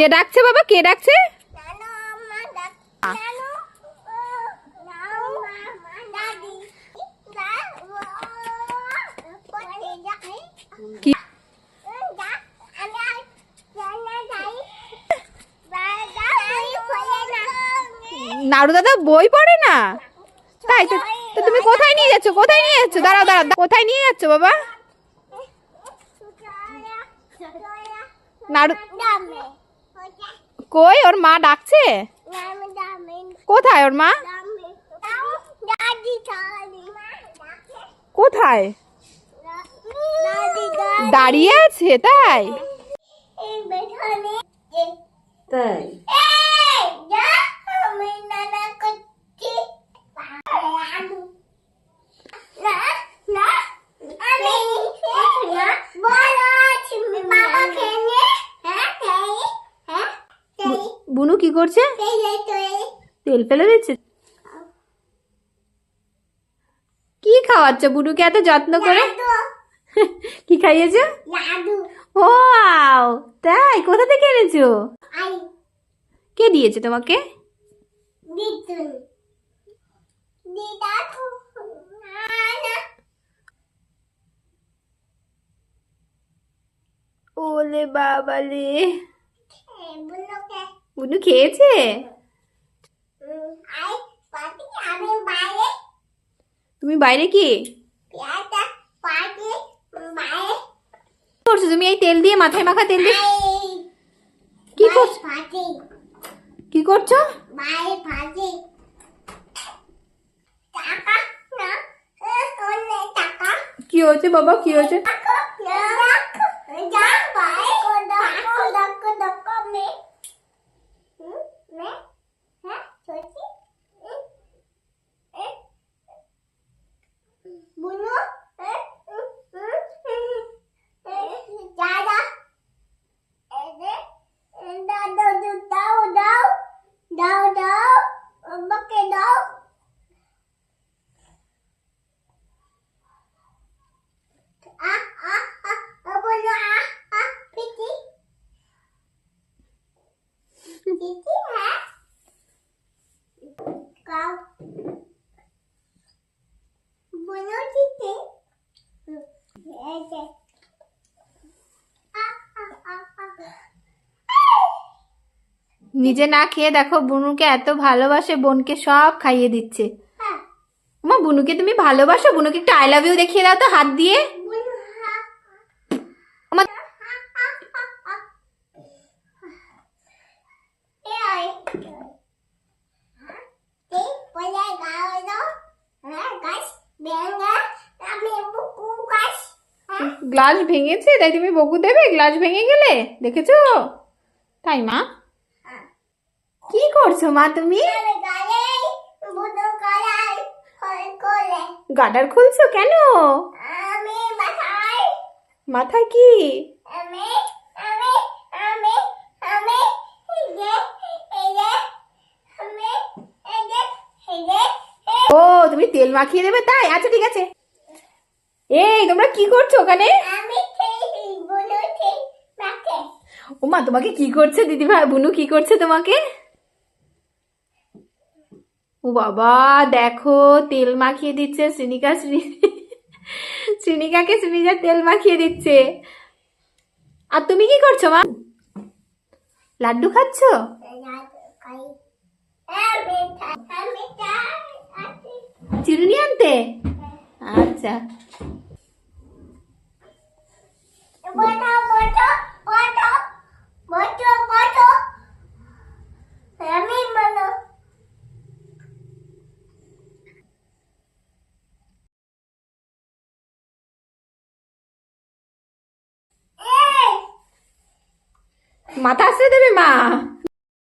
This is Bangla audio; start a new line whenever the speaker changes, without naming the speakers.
কে ডাকছে বাবা? কে ডাকছে? নাড়ু দাদা, বই পড়ে না? তাই তো তো তুমি কোথায় নিয়ে যাচ্ছ? কোথায় নিয়ে যাচ্ছ? দাঁড়াও দাঁড়াও কোথায় নিয়ে যাচ্ছ বাবা? নাড়ু কই? ওর মা ডাকছে? কোথায় ওর মা? কোথায়? দাঁড়িয়ে আছে তাই? তাই? কি করছে? তেল ফেলে দিচ্ছে? কি খাওয়াচ্ছ বুনুকে এত যত্ন করে? কি খাইয়েছো? ও তাই? কোথা থেকে এনেছো? কে দিয়েছে তোমাকে? ওলে বাবালে। বুনু খেয়েছে? তুমি বাইরে কি? করছ তুমি? এই তেল দিয়ে মাথায় মাখা তেল দিয়ে কি করছ? কি করছ? কি হয়েছে বাবা? কি হয়েছে? নিজে না খেয়ে দেখো বুনুকে এত ভালোবাসে বোনকে সব খাইয়ে দিচ্ছে।
হ্যাঁ।
মা বুনুকে তুমি ভালোবাসো? বুনুকে একটু আই লাভ ইউ দেখিয়ে দাও তো হাত দিয়ে। গ্লাস ভেঙেছে তাই তুমি বকু দেবে? গ্লাস ভেঙে গেলে? দেখেছ? তাই মা।
হ্যাঁ।
কি করছ মা তুমি? গাডার খুলছো কেন?
মাথায়।
মাথায় কি? ও তুমি তেল মাখিয়ে দেবে তাই? আচ্ছা ঠিক আছে। এই তোমরা কি করছ ওখানে?
আমি সেই বলেছি মাকে
ও মা তোমাকে কি করছে দিদি ভাই বুনু কি করছে তোমাকে? ও বাবা দেখো তেল মাখিয়ে দিচ্ছে শ্রীনিকা শ্রী শ্রীনিকাকে শ্রীনিকা তেল মাখিয়ে দিচ্ছে। আর তুমি কি করছ মা? লাড্ডু খাচ্ছো?
আমি
চিরুনি আনতে? আচ্ছা। মাথা আসতে দেবে মা